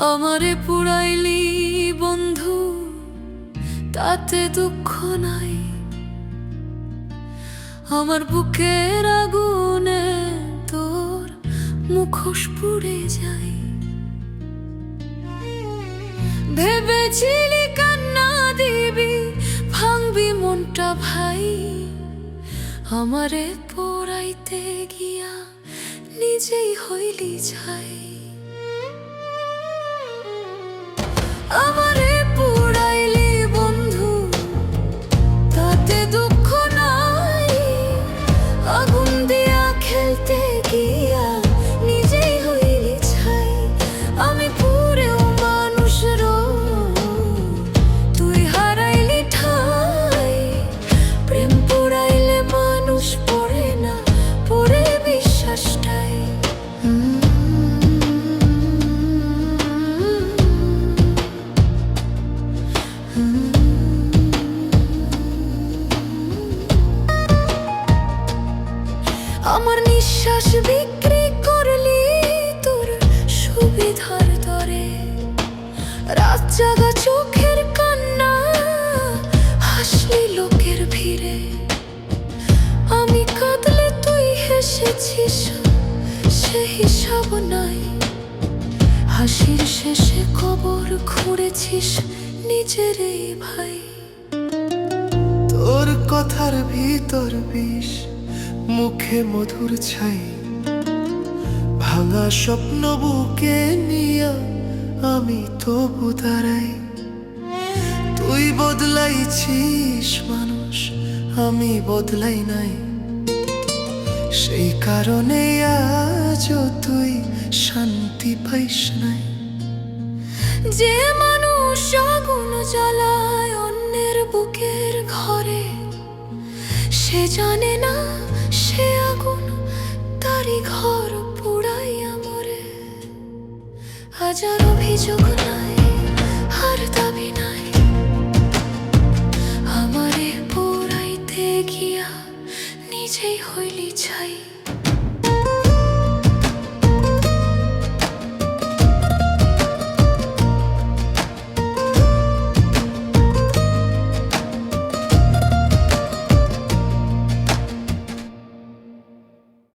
আমারে পুরাইলি বন্ধু, তাতে দুঃখ নাই। আমার বুকের আগুনে তোর মুখোশ পুড়ে যায়। ভেবেছিলি কান্না দিবি, ভাঙবি মনটা ভাই। আমারে পড়াইতে গিয়া নিজেই হইলি ছাই। আমার নিঃশ্বাস বিক্রি করলি তোর সুবিধার দরে। রাত জাগা চোখের কান্না, হাসলি লোকের ভিড়ে। আমি কাঁদলে তুই হেসেছিস, সে হিসাব নাই। হাসির শেষে কবর খুঁড়েছিস নিজেরই ভাই। তোর কথার ভিতর বিষ মুখে মধুর ছাই, ভাঙা স্বপ্ন বুকে নিয়া আমি তবু দাঁড়াই। তুই বদলাইছিস মানুষ, আমি বদলাই নাই। সেই কারণে আজও তুই শান্তি পাইস নাই। যে মানুষ আগুন জ্বালায় অন্যের বুকের ঘরে, সে জানে না হাজার অভিযোগ নাই আর দাবি নাই। আমারে পুরাইতে গিয়া নিজেই হইলি ছাই।